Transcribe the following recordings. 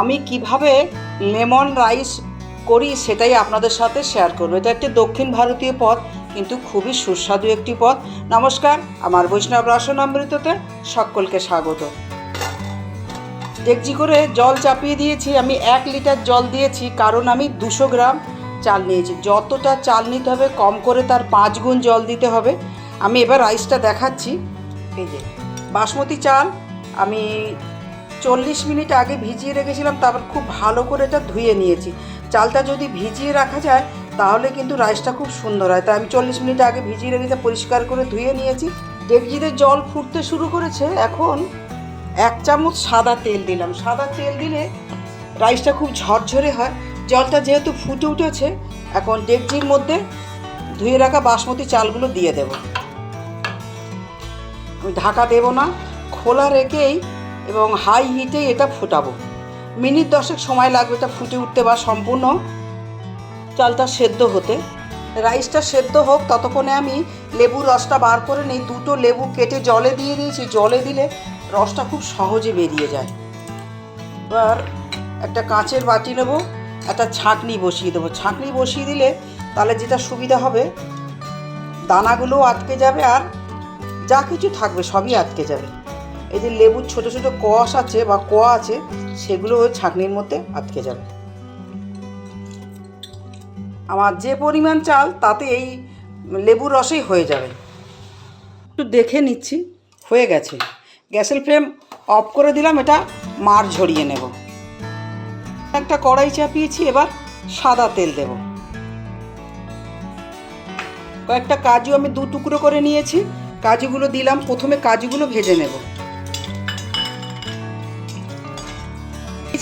আমি কীভাবে lemon rice করি সেটাই আপনাদের সাথে শেয়ার করব। এটা একটি দক্ষিণ ভারতীয় পদ, কিন্তু খুবই সুস্বাদু একটি পদ। নমস্কার, আমার বৈষ্ণব রসন অমৃততে সকলকে স্বাগত। ডেকচি করে জল চাপিয়ে দিয়েছি, আমি এক লিটার জল দিয়েছি, কারণ আমি দুশো গ্রাম চাল নিয়েছি। যতটা চাল নিতে হবে, কম করে তার পাঁচ গুণ জল দিতে হবে। আমি এবার রাইসটা দেখাচ্ছি। এই যে, বাসমতি চাল আমি চল্লিশ মিনিট আগে ভিজিয়ে রেখেছিলাম, তারপর খুব ভালো করে এটা ধুয়ে নিয়েছি। চালটা যদি ভিজিয়ে রাখা যায়, তাহলে কিন্তু রাইসটা খুব সুন্দর হয়। তাই আমি চল্লিশ মিনিট আগে ভিজিয়ে রেখেছি পরিষ্কার করে ধুয়ে নিয়েছি। ডেকজিতে জল ফুটতে শুরু করেছে, এখন এক চামচ সাদা তেল দিলাম। সাদা তেল দিলে রাইসটা খুব ঝরঝরে হয়। জলটা যেহেতু ফুটে উঠেছে, এখন ডেকজির মধ্যে ধুয়ে রাখা বাসমতি চালগুলো দিয়ে দেব। আমি ঢাকা দেব না, খোলা রেখেই এবং হাই হিটে এটা ফোটাবো। মিনিট দশেক সময় লাগবে এটা ফুটে উঠতে বা সম্পূর্ণ চালটা সেদ্ধ হতে। রাইসটা সেদ্ধ হোক, ততক্ষণে আমি লেবুর রসটা বার করে নিই, দুটো লেবু কেটে জলে দিয়ে দিয়েছি। জলে দিলে রসটা খুব সহজে বেরিয়ে যায়। এবার একটা কাঁচের বাটি নেব, একটা ছাঁকনি বসিয়ে দেবো। ছাঁকনি বসিয়ে দিলে তাহলে যেটা সুবিধা হবে, দানাগুলো আটকে যাবে আর যা কিছু থাকবে সবই আটকে যাবে। এই যে লেবুর ছোটো ছোটো কষ আছে বা কোয়া আছে, সেগুলো ওই ছাঁকনির মধ্যে আটকে যাবে। আমার যে পরিমাণ চাল, তাতে এই লেবুর রসেই হয়ে যাবে। একটু দেখে নিচ্ছি, হয়ে গেছে। গ্যাসের ফ্লেম অফ করে দিলাম, এটা মার ঝরিয়ে নেব। একটা কড়াই চাপিয়েছি, এবার সাদা তেল দেব। কয়েকটা কাজু আমি দু টুকরো করে নিয়েছি। কাজুগুলো দিলাম, প্রথমে কাজুগুলো ভেজে নেব।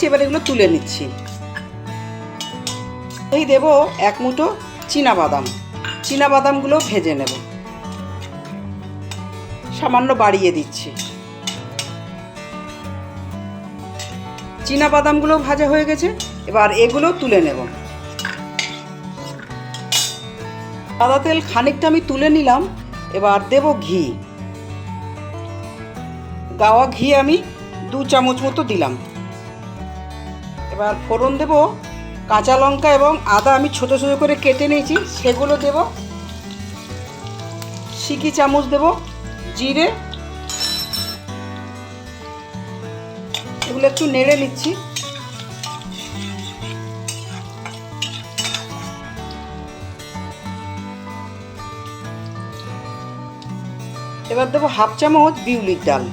এবার এগুলো তুলে নিচ্ছি। এই দেব এক মুঠো বাদাম বাদামগুলো ভেজে নেব। সামান্য বাড়িয়ে দিচ্ছি। বাদামগুলো ভাজা হয়ে গেছে, এবার এগুলো তুলে নেব। সাদা তেল খানিকটা আমি তুলে নিলাম, এবার দেব ঘি। গাওয়া ঘি আমি দু চামচ মতো দিলাম। এবার ফোড়ন দেব, কাঁচা লঙ্কা এবং আদা আমি ছোট ছোট করে কেটে নিয়েছি, সেগুলো দেব। সিকি চামচ দেব, জিরে। এগুলো একটু নেড়ে নিচ্ছি। এবার দেবো হাফ চামচ বিউলির ডাল।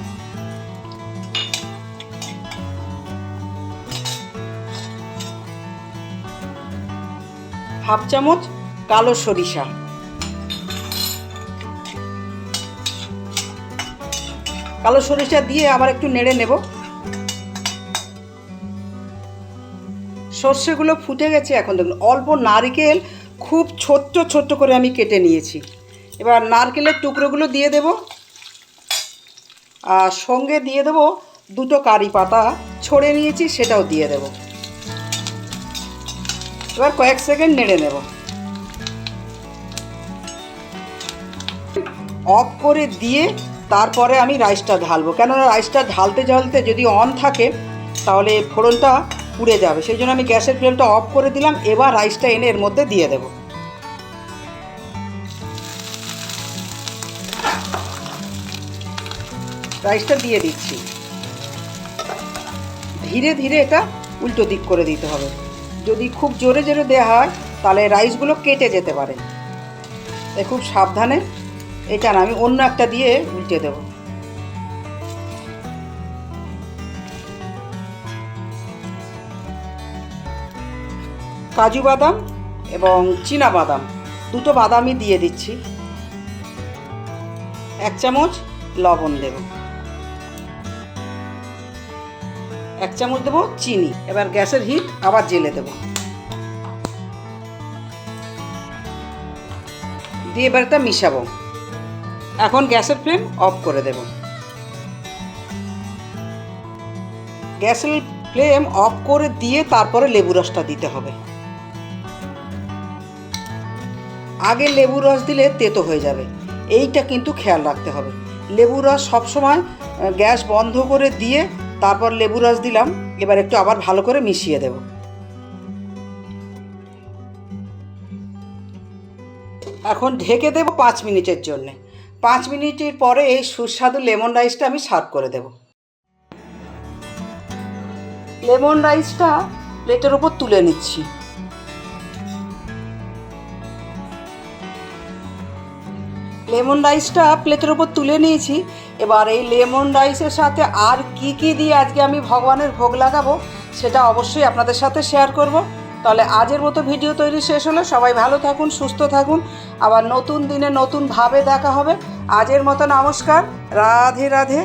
হাফ চামচ কালো সরিষা। কালো সরিষা দিয়ে আবার একটু নেড়ে নেব। সর্ষেগুলো ফুটে গেছে এখন দেখুন, অল্প নারকেল খুব ছোট্ট ছোট্ট করে আমি কেটে নিয়েছি। এবার নারকেলের টুকরোগুলো দিয়ে দেব। আর সঙ্গে দিয়ে দেব দুটো কারি পাতা, ছড়ে নিয়েছি সেটাও দিয়ে দেব। এবার কয়েক সেকেন্ড নেড়ে নেব। অফ করে দিয়ে তারপরে আমি রাইসটা ঢালবো। কেননা রাইসটা ঢালতে ঢালতে যদি অন থাকে, তাহলে ফোড়নটা পুড়ে যাবে। সেই জন্য আমি গ্যাসের ফ্লেমটা অফ করে দিলাম, এবার রাইসটা এনে এর মধ্যে দিয়ে দেব। রাইসটা দিয়ে দিচ্ছি। ধীরে ধীরে এটা উল্টো দিক করে দিতে হবে। যদি খুব জোরে জোরে দেওয়া হয়, তাহলে রাইসগুলো কেটে যেতে পারে। এ খুব সাবধানে এটা না, আমি অন্য একটা দিয়ে উল্টে দেব। কাজু বাদাম এবং চীনা বাদাম, দুটো বাদামই দিয়ে দিচ্ছি। এক চামচ লবণ দেব। এক চামচ দেবো চিনি। এবার গ্যাসের হিট আবার জেলে দেব। দিয়ে এবার এটা মিশাবো। এখন গ্যাসের ফ্লেম অফ করে দেব। গ্যাসের ফ্লেম অফ করে দিয়ে তারপরে লেবু রসটা দিতে হবে। আগে লেবু রস দিলে তেতো হয়ে যাবে। এইটা কিন্তু খেয়াল রাখতে হবে। লেবু রস সবসময় গ্যাস বন্ধ করে দিয়ে তারপর লেবু রস দিলাম, এবার একটু আবার ভালো করে মিশিয়ে দেব। এখন ঢেকে দেব পাঁচ মিনিটের জন্যে। পাঁচ মিনিটের পরে এই সুস্বাদু লেমন রাইসটা আমি সার্ভ করে দেব। লেমন রাইসটা প্লেটের ওপর তুলে নিচ্ছি। লেমন রাইসটা প্লেটের ওপর তুলে নিয়েছি। এবার এই লেমন রাইসের সাথে আর কি কি দিয়ে আজকে আমি ভগবানের ভোগ লাগাবো, সেটা অবশ্যই আপনাদের সাথে শেয়ার করব। তাহলে আজের মতো ভিডিও তৈরি শেষ হলো। সবাই ভালো থাকুন, সুস্থ থাকুন। আবার নতুন দিনে নতুন ভাবে দেখা হবে। আজের মতো নমস্কার। রাধে রাধে।